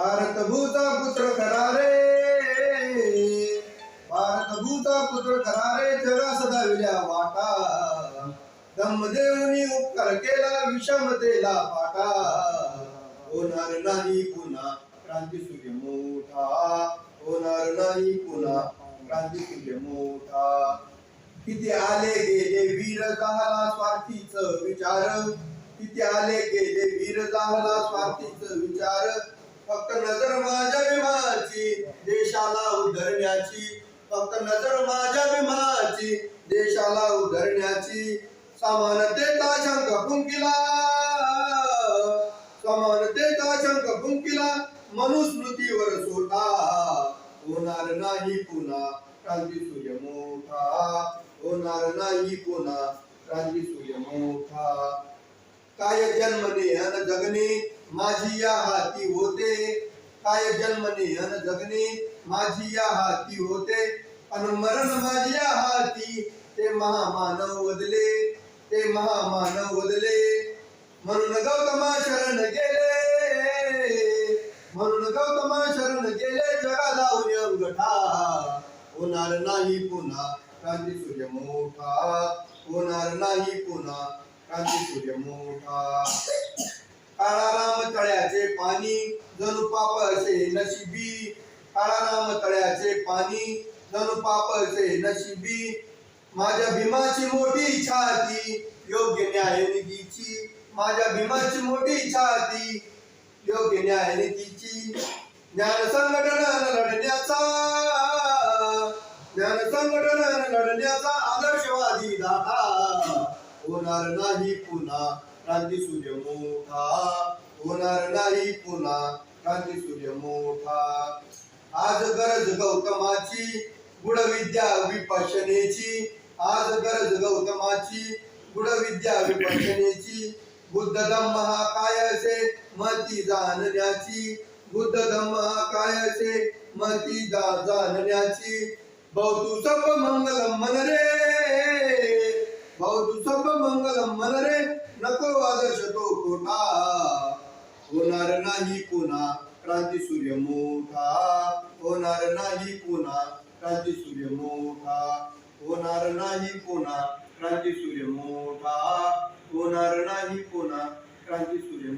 भारत भूता पुत्र करारे. भारत भूता पुत्र करारे जगा सदा विल्या वाटा. दमदेवनी उपकार केला विषमतेला पाटा होणार नाही पुन्हा क्रांती सूर्य मोठा. होणार नाही पुन्हा क्रांती सूर्य मोठा. किती आले गेले वीर झाला स्वार्थीच विचार. किती आले गेले वीर झाला स्वार्थीच विचार फक्त नजर माझ्या विमाची देशाला उधरण्याची फक्त नजर माझ्या विमाची देशाला उधरण्याची समानतेचा शंख फुंकिला. समानतेचा शंख फुंकिला मनुस्मृतीवर सोटा होणार नाही पुन्हा क्रांती सूर्य मोठा. होणार नाही पुन्हा क्रांती सूर्य मोठा. काय जन्मने अन जगणे माझी या हाती होते. काय जन्मने अन जगणे माझी या हाती होते. अन मरण माझ्या हाती ते महामानव वदले ते महामानव वदले. म्हणून गौतमा शरण गेले. म्हणून गौतमा शरण गेले जगा लावून होणार नाही पुन्हा क्रांती सूर्य मोठा. होणार नाही पुन्हा क्रांती सूर्य मोठा. काळाराम तळ्याचे पाणी जणू पाप असे नशिबी. काळाराम तळ्याचे पाणी जणू पाप नशिबी। माझ्या भीमाची मोठी छाती योग्य न्याय निधीची। माझ्या भीमाची मोठी इच्छा होती योग्य न्याय निधीची। ज्ञान संघटन लढण्याचा ज्ञान संघटन लढण्याचा आदर्शवादी दाता। होणार नाही पुन्हा क्रांती सूर्य मोठा। होणार नाही पुन्हा क्रांती सूर्य मोठा। आज गरज गौतमाची गुणविद्या विपशनेची आज गरज गौतमाची. गुणविद्या विपशनेची बुद्ध धम्म हा काय असे? मती जाणण्याची. बुद्ध धम्म हा काय असे? मती जाणण्याची. बहुतु सब मंगलम मन रे. बहुतु सब मंगलम मन रे. नको आदर्श तो कोठा? होणार नाही पुन्हा. क्रांती सूर्य मोठा. होणार नाही पुन्हा. क्रांती सूर्य मोठा होणार नाही कोणा? क्रांती सूर्य मोठा होणार नाही कोणा? क्रांती सूर्य